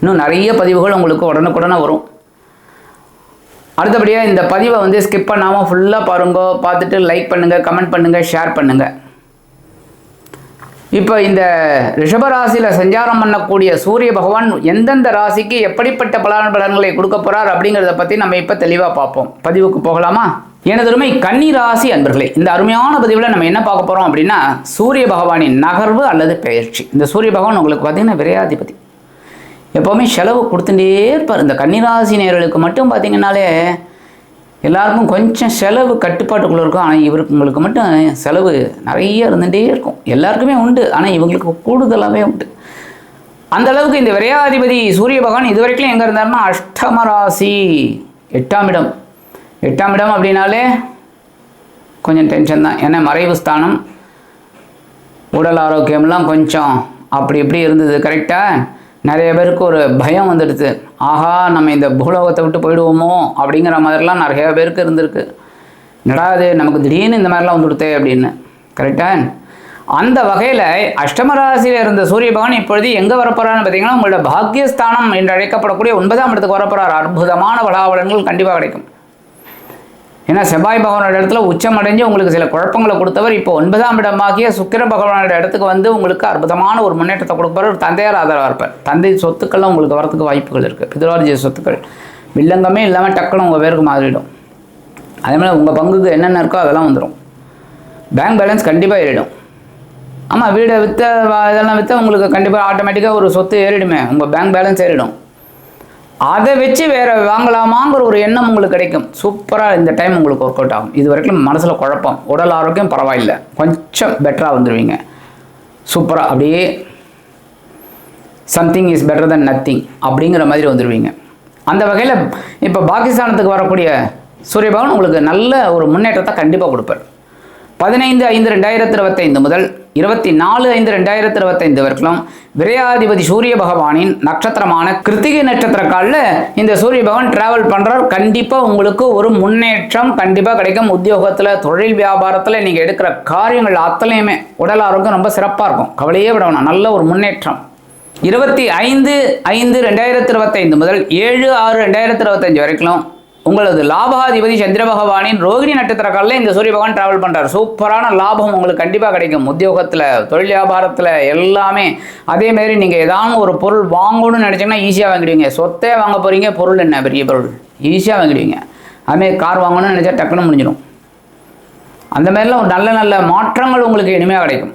இன்னும் நிறைய பதிவுகள் உங்களுக்கு உடனுக்குடனே வரும். அடுத்தபடியாக இந்த பதிவை வந்து ஸ்கிப் பண்ணாமல் ஃபுல்லாக பாருங்க பார்த்துட்டு லைக் பண்ணுங்கள் கமெண்ட் பண்ணுங்கள் ஷேர் பண்ணுங்கள் இப்போ இந்த ரிஷபராசியில் சஞ்சாரம் பண்ணக்கூடிய சூரிய பகவான் எந்தெந்த ராசிக்கு எப்படிப்பட்ட பலன் பலன்களை கொடுக்க போகிறார் அப்படிங்கிறத பற்றி நம்ம இப்போ தெளிவாக பார்ப்போம். பதிவுக்கு போகலாமா? எனதருமை கன்னி ராசி அன்பர்களே இந்த அருமையான பதிவில் நம்ம என்ன பார்க்க போகிறோம் அப்படின்னா சூரிய பகவானின் நகர்வு அல்லது பெயர்ச்சி. இந்த சூரிய பகவான் உங்களுக்கு பார்த்தீங்கன்னா விரையாதிபதி. எப்போவுமே செலவு கொடுத்துட்டே இருப்பார். இந்த கன்னிராசி நேர்களுக்கு மட்டும் பார்த்தீங்கன்னாலே எல்லாருக்கும் கொஞ்சம் செலவு கட்டுப்பாட்டுக்குள்ளே இருக்கும். ஆனால் இவருக்கு உங்களுக்கு மட்டும் செலவு நிறைய இருந்துகிட்டே இருக்கும். எல்லாருக்குமே உண்டு. ஆனால் இவங்களுக்கு கூடுதலாகவே உண்டு. அந்த அளவுக்கு இந்த விரையாதிபதி சூரிய பகவான் இது வரைக்கும் எங்கே இருந்தாருன்னா அஷ்டம ராசி எட்டாம் இடம். எட்டாம் இடம் அப்படின்னாலே கொஞ்சம் டென்ஷன் தான். ஏன்னா மறைவு ஸ்தானம் உடல் ஆரோக்கியம்லாம் கொஞ்சம் அப்படி இப்படி இருந்தது. கரெக்டாக நிறைய பேருக்கு ஒரு பயம் வந்துடுது. ஆஹா நம்ம இந்த பூலோகத்தை விட்டு போயிடுவோமோ? அப்படிங்கிற மாதிரிலாம் நிறையா பேருக்கு இருந்திருக்கு. என்னடா அது நமக்கு திடீர்னு இந்த மாதிரிலாம் வந்துடுத்தே அப்படின்னு. கரெக்டாக அந்த வகையில் அஷ்டமராசியில் இருந்த சூரிய பகவான் இப்பொழுது எங்கே வரப்போறான்னு பார்த்தீங்கன்னா உங்களோட பாக்கியஸ்தானம் என்று அழைக்கப்படக்கூடிய ஒன்பதாம் இடத்துக்கு வரப்போறார். அற்புதமான பலாபலன்கள் கண்டிப்பாக கிடைக்கும். ஏன்னா செவ்வாய் பகவானோட இடத்துல உச்சம் அடைஞ்சு உங்களுக்கு சில குழப்பங்களை கொடுத்தவர் இப்போ ஒன்பதாம் இடமாகிய சுக்கிர பகவானோட இடத்துக்கு வந்து உங்களுக்கு அற்புதமான ஒரு முன்னேற்றத்தை கொடுப்பார். ஒரு தந்தையார் ஆதரவாக இருப்பார். தந்தை சொத்துக்கள்லாம் உங்களுக்கு வரத்துக்கு வாய்ப்புகள் இருக்குது பிதரார்ஜிய சொத்துக்கள். வில்லங்கமே இல்லாமல் டக்குன்னு உங்கள் பேருக்கு மாறிடும். அதே மாதிரி உங்கள் பங்குக்கு என்னென்ன இருக்கோ அதெல்லாம் வந்துடும் பேங்க் பேலன்ஸ் கண்டிப்பாக ஏறிடும். ஆமாம் வீடை விற்ற இதெல்லாம் விற்ற உங்களுக்கு கண்டிப்பாக ஆட்டோமேட்டிக்காக ஒரு சொத்து ஏறிடுமே. உங்கள் பேங்க் பேலன்ஸ் ஏறிடும். அதை வச்சு வேறு வாங்கலாமாங்கிற ஒரு எண்ணம் உங்களுக்கு கிடைக்கும். சூப்பராக இந்த டைம் உங்களுக்கு ஒர்க் அவுட் ஆகும். இது வரைக்கும் மனசில் குழப்பம். உடல் ஆரோக்கியம் பரவாயில்லை. கொஞ்சம் பெட்டராக வந்துடுவீங்க சூப்பராக அப்படியே something is better than nothing அப்படிங்கிற மாதிரி வந்துடுவீங்க அந்த வகையில் இப்போ பாகிஸ்தானத்துக்கு வரக்கூடிய சூரியபகவான் உங்களுக்கு நல்ல ஒரு முன்னேற்றத்தை கண்டிப்பாக கொடுப்பார். பதினைந்து ஐந்து ரெண்டாயிரத்தி இருபத்தைந்து முதல் இருபத்தி நாலு ஐந்து ரெண்டாயிரத்தி இருபத்தைந்து வரைக்கும் விரையாதிபதி சூரிய பகவானின் நட்சத்திரமான கிருத்திகை நட்சத்திர காலில் இந்த சூரிய பகவான் டிராவல் பண்ணுறார் கண்டிப்பாக உங்களுக்கு ஒரு முன்னேற்றம் கண்டிப்பாக கிடைக்கும். உத்தியோகத்தில் தொழில் வியாபாரத்தில் நீங்கள் எடுக்கிற காரியங்கள் அத்தனையுமே உடல் ஆரோக்கியம் ரொம்ப சிறப்பாக இருக்கும். கவலையே விட வேணாம் நல்ல ஒரு முன்னேற்றம். இருபத்தி ஐந்து ஐந்து ரெண்டாயிரத்தி இருபத்தைந்து முதல் ஏழு ஆறு ரெண்டாயிரத்தி இருபத்தஞ்சு வரைக்கும் உங்களது லாபாதிபதி சந்திர பகவானின் ரோகிணி நட்சத்திர இந்த சூரிய பகவான் டிராவல் பண்ணுறார் சூப்பரான லாபம் உங்களுக்கு கண்டிப்பாக கிடைக்கும். உத்தியோகத்தில் தொழில் வியாபாரத்தில் எல்லாமே அதேமாரி நீங்கள் ஏதாவது ஒரு பொருள் வாங்கணும்னு நினச்சிங்கன்னா ஈஸியாக வாங்கிடுவீங்க. சொத்தே வாங்க போகிறீங்க பொருள் என்ன? பெரிய பொருள். ஈஸியாக வாங்கிடுவீங்க. அதுமாரி கார் வாங்கணும்னு நினச்சா டக்குன்னு முடிஞ்சிடும். அந்த மாதிரிலாம் ஒரு நல்ல நல்ல மாற்றங்கள் உங்களுக்கு இனிமையாக கிடைக்கும்.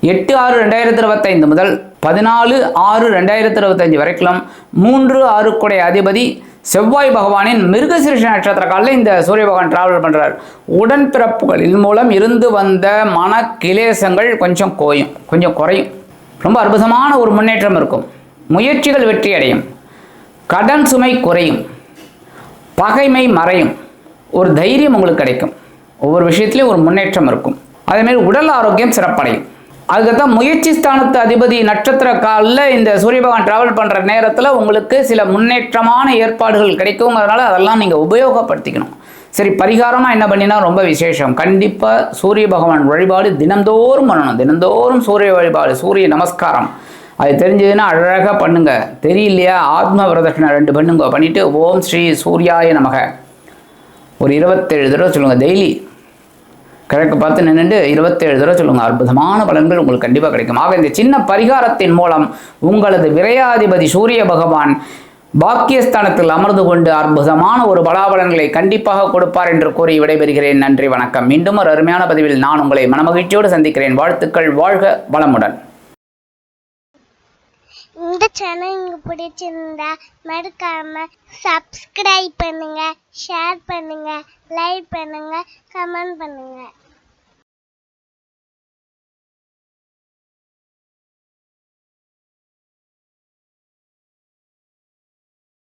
எட்டு ஆறு ரெண்டாயிரத்தி இருபத்தைந்து முதல் பதினாலு ஆறு ரெண்டாயிரத்தி இருபத்தஞ்சு வரைக்கும் மூன்று ஆறுக்குடைய அதிபதி செவ்வாய் பகவானின் மிருகசிருஷ நட்சத்திர காலில் இந்த சூரிய பகவான் டிராவல் பண்ணுறார் உடன்பிறப்புகளின் மூலம் இருந்து வந்த மன கிலேசங்கள் கொஞ்சம் கோயும் கொஞ்சம் குறையும். ரொம்ப அற்புதமான ஒரு முன்னேற்றம் இருக்கும். முயற்சிகள் வெற்றி அடையும். கடன் சுமை குறையும். பகைமை மறையும். ஒரு தைரியம் உங்களுக்கு கிடைக்கும். ஒவ்வொரு விஷயத்துலையும் ஒரு முன்னேற்றம் இருக்கும். அதேமாரி உடல் ஆரோக்கியம் சிறப்படையும். அதுக்கப்புறம் முயற்சி ஸ்தானத்து அதிபதி நட்சத்திர காலில் இந்த சூரிய பகவான் டிராவல் பண்ணுற நேரத்தில் உங்களுக்கு சில முன்னேற்றமான ஏற்பாடுகள் கிடைக்குங்கிறதுனால அதெல்லாம் நீங்கள் உபயோகப்படுத்திக்கணும். சரி பரிகாரமாக என்ன பண்ணினா ரொம்ப விசேஷம். கண்டிப்பாக சூரிய பகவான் வழிபாடு தினந்தோறும் பண்ணணும். தினந்தோறும் சூரிய வழிபாடு சூரிய நமஸ்காரம். அது தெரிஞ்சதுன்னா அழகாக பண்ணுங்க. தெரியலையா? ஆத்ம பிரதட்சணை ரெண்டு பண்ணுங்க. பண்ணிவிட்டு ஓம் ஸ்ரீ சூர்யாய நமக. ஒரு இருபத்தேழு தடவை சொல்லுங்கள் டெய்லி கிழக்கு பார்த்து நின்றுட்டு இருபத்தேழு தடவை சொல்லுங்கள் அற்புதமான பலன்கள் உங்களுக்கு கண்டிப்பாக கிடைக்கும். ஆக இந்த சின்ன பரிகாரத்தின் மூலம் உங்களது விரையாதிபதி சூரிய பகவான் பாக்கியஸ்தானத்தில் அமர்ந்து கொண்டு அற்புதமான ஒரு பலாபலன்களை கண்டிப்பாக கொடுப்பார் என்று கூறி விடைபெறுகிறேன். நன்றி வணக்கம். மீண்டும் ஒரு அருமையான பதிவில் நான் உங்களை மனமகிழ்ச்சியோடு சந்திக்கிறேன். வாழ்த்துக்கள் வாழ்க வளமுடன். இந்த சேனல் உங்களுக்கு பிடிச்சிருந்தா மறக்காம சப்ஸ்கிரைப் பண்ணுங்க ஷேர் பண்ணுங்க லைக் பண்ணுங்க கமெண்ட் பண்ணுங்க.